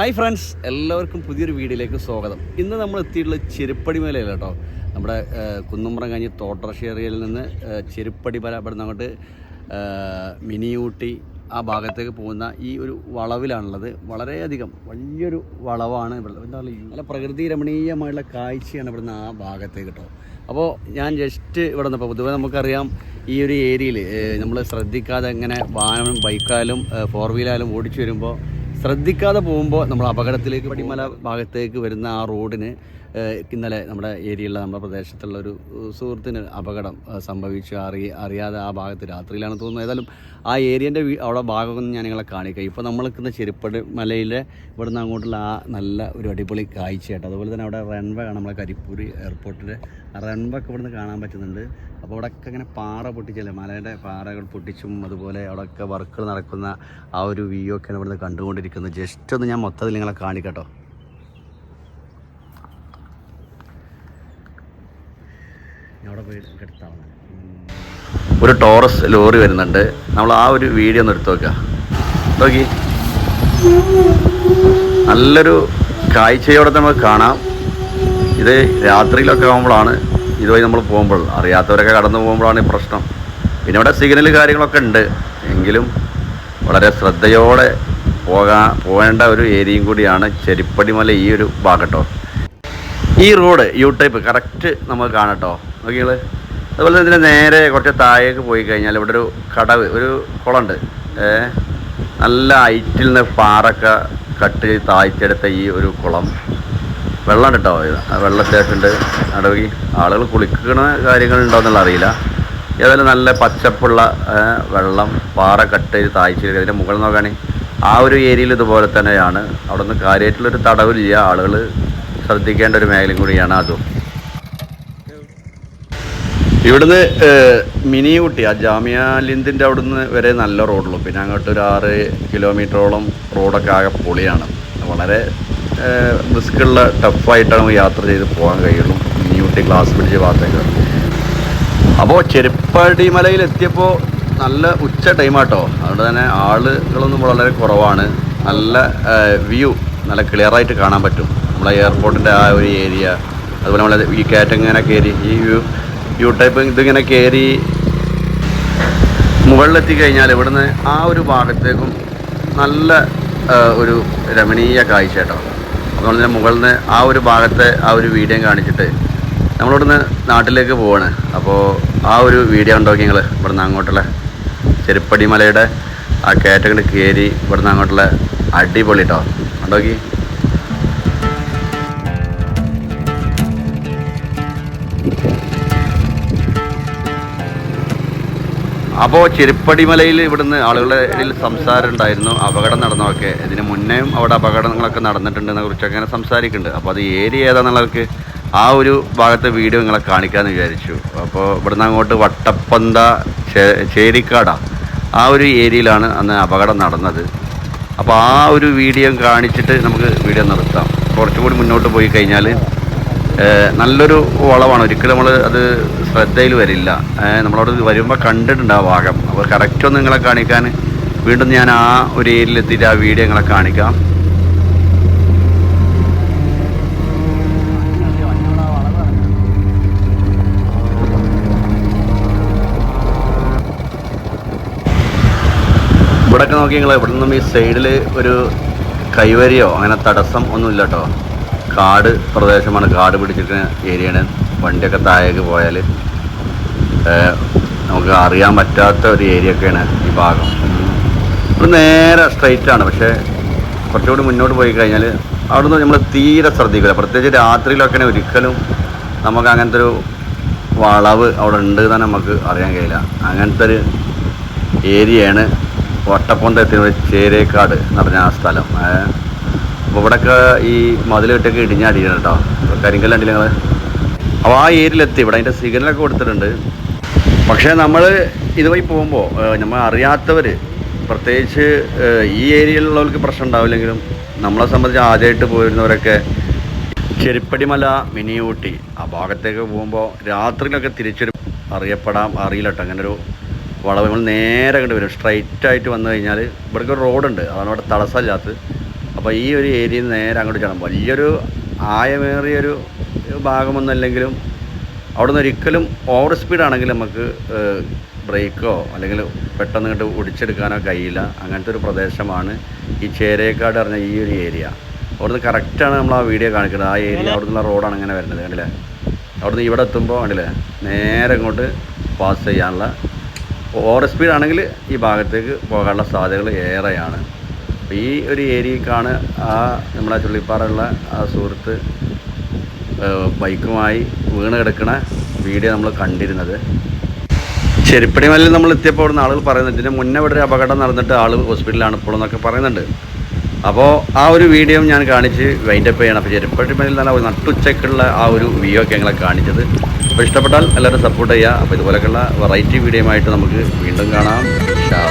Hi friends എല്ലാവർക്കും പുതിയൊരു വീഡിയോയിലേക്ക് സ്വാഗതം. ഇന്ന് നമ്മൾ എത്തിയിട്ടുള്ള ചെരുപ്പടി മേലയിൽ കേട്ടോ? നമ്മുടെ കുന്നുമ്പ്രം കഴിഞ്ഞ് തോട്ടർഷി ഏരിയയിൽ നിന്ന് ചെരുപ്പടി പല അവിടെ അങ്ങോട്ട് ഏഹ്, മിനി ഊട്ടി ആ ഭാഗത്തേക്ക് പോകുന്ന ഈ ഒരു വളവിലാണുള്ളത്. വളരെയധികം വലിയൊരു വളവാണ് ഇവിടെ. എന്താ പറയുക നല്ല പ്രകൃതി രമണീയമായുള്ള കാഴ്ചയാണ് ഇവിടുന്ന് ആ ഭാഗത്തേക്ക് കേട്ടോ. അപ്പോൾ ഞാൻ ജസ്റ്റ് ഇവിടെ നിന്ന് പൊതുവെ നമുക്കറിയാം ഈ ഒരു ഏരിയയിൽ നമ്മൾ ശ്രദ്ധിക്കാതെ ഇങ്ങനെ വാഹനം ബൈക്കായാലും ഫോർ വീലായാലും ഓടിച്ചു വരുമ്പോൾ ശ്രദ്ധിക്കാതെ പോകുമ്പോൾ നമ്മൾ അപകടത്തിലേക്ക് പടിമല ഭാഗത്തേക്ക് വരുന്ന ആ റോഡിന് ഇന്നലെ നമ്മുടെ ഏരിയയിലുള്ള നമ്മുടെ പ്രദേശത്തുള്ള ഒരു സുഹൃത്തിന് അപകടം സംഭവിച്ചു. അറി അറിയാതെ ആ ഭാഗത്ത് രാത്രിയിലാണ് തോന്നുന്നത്. ഏതായാലും ആ ഏരിയന്റെ അവിടെ ഭാഗമൊന്നും ഞാൻ നിങ്ങളെ കാണിക്കാം. ഇപ്പോൾ നമ്മൾ നിൽക്കുന്ന ചെരുപ്പടി മലയിലെ ഇവിടുന്ന് അങ്ങോട്ടുള്ള ആ നല്ല ഒരു അടിപൊളി കാഴ്ചയായിട്ട് അതുപോലെ തന്നെ അവിടെ റൺവേ ആണ് നമ്മളെ കരിപ്പൂരി എയർപോർട്ടിന്റെ റൺവേ ഒക്കെ ഇവിടുന്ന് കാണാൻ പറ്റുന്നുണ്ട്. അപ്പോൾ അവിടെയൊക്കെ ഇങ്ങനെ പാറ പൊട്ടിച്ചല്ലേ? മലയുടെ പാറകൾ പൊട്ടിച്ചും അതുപോലെ അവിടെയൊക്കെ വർക്കുകൾ നടക്കുന്ന ആ ഒരു വ്യൂ ഒക്കെയാണ് ഇവിടുന്ന് കണ്ടുകൊണ്ടിരിക്കുന്നത്. ജസ്റ്റ് ഒന്ന് ഞാൻ മൊത്തത്തിൽ നിങ്ങളെ കാണിക്കട്ടോ. പോയി ഒരു ടോറസ് ലോറി വരുന്നുണ്ട്. നമ്മൾ ആ ഒരു വീഡിയോ ഒന്ന് എടുത്തു നോക്കുക നോക്കി. നല്ലൊരു കാഴ്ചയോടെ നമുക്ക് കാണാം. ഇത് രാത്രിയിലൊക്കെ ആകുമ്പോഴാണ് ഇതുവഴി നമ്മൾ പോകുമ്പോൾ അറിയാത്തവരൊക്കെ കടന്നു പോകുമ്പോഴാണ് ഈ പ്രശ്നം. പിന്നെ ഇവിടെ സിഗ്നൽ കാര്യങ്ങളൊക്കെ ഉണ്ട്. എങ്കിലും വളരെ ശ്രദ്ധയോടെ പോകാൻ പോകേണ്ട ഒരു ഏരിയയും കൂടിയാണ് ചെരിപ്പടിമല ഈ ഒരു ഭാഗട്ടോ. ഈ റോഡ് യു ടൈപ്പ് കറക്റ്റ് നമുക്ക് കാണട്ടോ. നോക്കിയാൽ അതുപോലെ തന്നെ ഇതിന്റെ നേരെ കുറച്ച് താഴേക്ക് പോയി കഴിഞ്ഞാൽ ഇവിടെ ഒരു കടവ് ഒരു കുളമുണ്ട്. നല്ല ഹൈറ്റിൽ നിന്ന് പാറൊക്കെ കട്ട് താഴ്ത്തെടുത്ത ഈ ഒരു കുളം. വെള്ളം കേട്ടോ വെള്ളം അത്യാവശ്യമുണ്ട് അടവി ആളുകൾ കുളിക്കുന്ന കാര്യങ്ങൾ ഉണ്ടോയെന്നുള്ള അറിയില്ല. ഏതായാലും നല്ല പച്ചപ്പുള്ള വെള്ളം പാറ കട്ട് ചെയ്ത് താഴ്ച അതിന്റെ മുകളിൽ നോക്കുകയാണെങ്കിൽ ആ ഒരു ഏരിയയിൽ ഇതുപോലെ തന്നെയാണ്. അവിടെ നിന്ന് കാര്യമായിട്ടുള്ളൊരു തടവില്ല. ആളുകൾ ശ്രദ്ധിക്കേണ്ട ഒരു മേഖലയും കൂടിയാണ് അതും. ഇവിടുന്ന് മിനി ഊട്ടി ആ ജാമ്യ ലിന്ദിന്റെ അവിടുന്ന് വരെ നല്ല റോഡുള്ളൂ. പിന്നെ അങ്ങോട്ട് ഒരു ആറ് കിലോമീറ്ററോളം റോഡൊക്കെ ആകെ പൊളിയാണ്. വളരെ റിസ്ക്കുള്ള ടഫായിട്ടാണ് നമുക്ക് യാത്ര ചെയ്ത് പോകാൻ കഴിയുള്ളൂ. മിനി ഊട്ടി ഗ്ലാസ് പിടിച്ച് ഭാഗത്തേക്ക് അപ്പോൾ ചെരുപ്പടി മലയിൽ എത്തിയപ്പോൾ നല്ല ഉച്ച ടൈമാട്ടോ അതുകൊണ്ട് തന്നെ ആളുകളൊന്നും വളരെ കുറവാണ്. നല്ല വ്യൂ നല്ല ക്ലിയറായിട്ട് കാണാൻ പറ്റും. നമ്മളെ എയർപോർട്ടിന്റെ ആ ഒരു ഏരിയ അതുപോലെ നമ്മളെ ഈ കയറ്റം ഇങ്ങനെ കയറി ഈ വ്യൂ വ്യൂ ടൈപ്പ് ഇതിങ്ങനെ കയറി മുകളിലെത്തി കഴിഞ്ഞാൽ ഇവിടുന്ന് ആ ഒരു ഭാഗത്തേക്കും നല്ല ഒരു രമണീയ കാഴ്ച കേട്ടോ അതുകൊണ്ട് തന്നെ മുകളിൽ നിന്ന് ആ ഒരു ഭാഗത്തെ ആ ഒരു വീഡിയോ കാണിച്ചിട്ട് നമ്മളിവിടുന്ന് നാട്ടിലേക്ക് പോവാണ്. അപ്പോൾ ആ ഒരു വീഡിയോ ഉണ്ടോക്കി നിങ്ങൾ ഇവിടുന്ന് അങ്ങോട്ടുള്ള ചെരുപ്പടി മലയുടെ ആ കയറ്റങ്ങൾ കയറി ഇവിടുന്ന് അങ്ങോട്ടുള്ള അടിപൊളി കേട്ടോ ഉണ്ടോക്കി അപ്പോൾ ചെരുപ്പടിമലയിൽ ഇവിടുന്ന് ആളുകളുടെ ഇടയിൽ സംസാരം ഉണ്ടായിരുന്നു അപകടം നടന്നതൊക്കെ. ഇതിന് മുന്നേയും അവിടെ അപകടങ്ങളൊക്കെ നടന്നിട്ടുണ്ടെന്നെ കുറിച്ചൊക്കെ അങ്ങനെ സംസാരിക്കുന്നുണ്ട്. അപ്പോൾ അത് ഏരിയ ഏതാണെന്നുള്ളവർക്ക് ആ ഒരു ഭാഗത്തെ വീഡിയോ നിങ്ങളെ കാണിക്കാമെന്ന് വിചാരിച്ചു. അപ്പോൾ ഇവിടുന്ന് അങ്ങോട്ട് വട്ടപ്പന്ത ചേരിക്കാട ആ ഒരു ഏരിയയിലാണ് അന്ന് അപകടം നടന്നത്. അപ്പോൾ ആ ഒരു വീഡിയോ കാണിച്ചിട്ട് നമുക്ക് വീഡിയോ നിർത്താം. കുറച്ചും കൂടി മുന്നോട്ട് പോയി കഴിഞ്ഞാൽ നല്ലൊരു വളമാണ് ഒരിക്കലും നമ്മൾ അത് ശ്രദ്ധയിൽ വരില്ല. നമ്മളവിടെ വരുമ്പോൾ കണ്ടിട്ടുണ്ട് ആ ഭാഗം. അപ്പോൾ കറക്റ്റ് ഒന്ന് നിങ്ങളെ കാണിക്കാൻ വീണ്ടും ഞാൻ ആ ഒരു ഏരിയയിൽ എത്തിയിട്ട് ആ വീഡിയോ നിങ്ങളെ കാണിക്കാം. ഇവിടെയൊക്കെ നോക്കി നിങ്ങൾ ഇവിടെ നിന്നും ഈ സൈഡിൽ ഒരു കൈവരിയോ അങ്ങനെ തടസ്സം ഒന്നുമില്ല കേട്ടോ കാട് പ്രദേശമാണ് കാട് പിടിച്ചിരിക്കുന്ന ഏരിയയാണ്. വണ്ടിയൊക്കെ താഴേക്ക് പോയാൽ നമുക്ക് അറിയാൻ പറ്റാത്ത ഒരു ഏരിയ ഒക്കെയാണ് ഈ ഭാഗം. ഇവിടെ നേരെ സ്ട്രൈറ്റാണ് പക്ഷേ കുറച്ചുകൂടി മുന്നോട്ട് പോയി കഴിഞ്ഞാൽ അവിടുന്ന് നമ്മൾ തീരെ ശ്രദ്ധിക്കില്ല പ്രത്യേകിച്ച് രാത്രിയിലൊക്കെ ഒരിക്കലും നമുക്ക് അങ്ങനത്തെ ഒരു വളവ് അവിടെ ഉണ്ട് തന്നെ നമുക്ക് അറിയാൻ കഴിയില്ല. അങ്ങനത്തെ ഒരു ഏരിയയാണ് വട്ടപ്പൊന്തത്തിന് ചേരേക്കാട് എന്ന് പറഞ്ഞ ആ സ്ഥലം. അപ്പോൾ ഇവിടെയൊക്കെ ഈ മതിലിട്ടൊക്കെ ഇടിഞ്ഞടിയാണ് കേട്ടോ. കരിങ്കല്ലുണ്ടല്ലേ ഞങ്ങൾ അപ്പോൾ ആ ഏരിയയിലെത്തി. ഇവിടെ അതിന്റെ സിഗ്നലൊക്കെ കൊടുത്തിട്ടുണ്ട്. പക്ഷേ നമ്മൾ ഇതുവഴി പോകുമ്പോൾ നമ്മൾ അറിയാത്തവർ പ്രത്യേകിച്ച് ഈ ഏരിയയിലുള്ളവർക്ക് പ്രശ്നം ഉണ്ടാവില്ലെങ്കിലും നമ്മളെ സംബന്ധിച്ച് ആദ്യമായിട്ട് പോയിരുന്നവരൊക്കെ ചെരുപ്പടിമല മിനി ഊട്ടി ആ ഭാഗത്തേക്ക് പോകുമ്പോൾ രാത്രിയിലൊക്കെ തിരിച്ചൊരു അറിയപ്പെടാം അറിയില്ല കേട്ടോ. അങ്ങനെ ഒരു വളവ്. നമ്മൾ നേരെ കണ്ട് വരും. സ്ട്രൈറ്റ് ആയിട്ട് വന്നു കഴിഞ്ഞാൽ ഇവിടേക്ക് ഒരു റോഡുണ്ട് അതാണ് ഇവിടെ തടസ്സമില്ലാത്തത്. അപ്പോൾ ഈ ഒരു ഏരിയയിൽ നിന്ന് നേരെ അങ്ങോട്ട് ചെല്ലണം. വലിയൊരു ആയമേറിയൊരു ഭാഗമൊന്നുമല്ലെങ്കിലും അവിടെ നിന്ന് ഒരിക്കലും ഓവർ സ്പീഡാണെങ്കിൽ നമുക്ക് ബ്രേക്കോ അല്ലെങ്കിൽ പെട്ടെന്ന് ഇങ്ങോട്ട് ഒടിച്ചെടുക്കാനോ കഴിയില്ല. അങ്ങനത്തെ ഒരു പ്രദേശമാണ് ഈ ചേരേക്കാട് പറഞ്ഞ ഈ ഒരു ഏരിയ. അവിടുന്ന് കറക്റ്റാണ് നമ്മൾ ആ വീഡിയോ കാണിക്കുന്നത്. ആ ഏരിയ അവിടെ നിന്നുള്ള റോഡാണ് ഇങ്ങനെ വരുന്നത് കണ്ടില്ലേ? അവിടുന്ന് ഇവിടെ എത്തുമ്പോൾ കണ്ടില്ലേ? നേരെ ഇങ്ങോട്ട് പാസ് ചെയ്യാനുള്ള ഓവർ സ്പീഡാണെങ്കിൽ ഈ ഭാഗത്തേക്ക് പോകാനുള്ള സാധ്യതകൾ ഏറെയാണ്. അപ്പോൾ ഈ ഒരു ഏരിയക്കാണ് ആ നമ്മളെ ചുള്ളിപ്പാറയുള്ള ആ സുഹൃത്ത് ബൈക്കുമായി വീണ് കിടക്കുന്ന വീഡിയോ നമ്മൾ കണ്ടിരുന്നത്. ചെരുപ്പടി മലയിൽ നമ്മൾ എത്തിയപ്പോൾ അവിടുന്ന് ആളുകൾ പറയുന്നുണ്ട് ഇതിന് മുന്നേ ഇവിടെ ഒരു അപകടം നടന്നിട്ട് ആൾ ഹോസ്പിറ്റലിലാണ് ഇപ്പോൾ എന്നൊക്കെ പറയുന്നുണ്ട്. അപ്പോൾ ആ ഒരു വീഡിയോ ഞാൻ കാണിച്ച് വൈൻഡപ്പ് ചെയ്യണം. അപ്പോൾ ചെരുപ്പടി മലയിൽ നല്ല ഒരു നട്ടുച്ചയ്ക്കുള്ള ആ ഒരു വ്യൂ ഒക്കെ ഞങ്ങളെ കാണിച്ചത്. അപ്പോൾ ഇഷ്ടപ്പെട്ടാൽ എല്ലാവരും സപ്പോർട്ട് ചെയ്യുക. അപ്പോൾ ഇതുപോലെയൊക്കെയുള്ള വെറൈറ്റി വീഡിയോ ആയിട്ട് നമുക്ക് വീണ്ടും കാണാം. ഷാ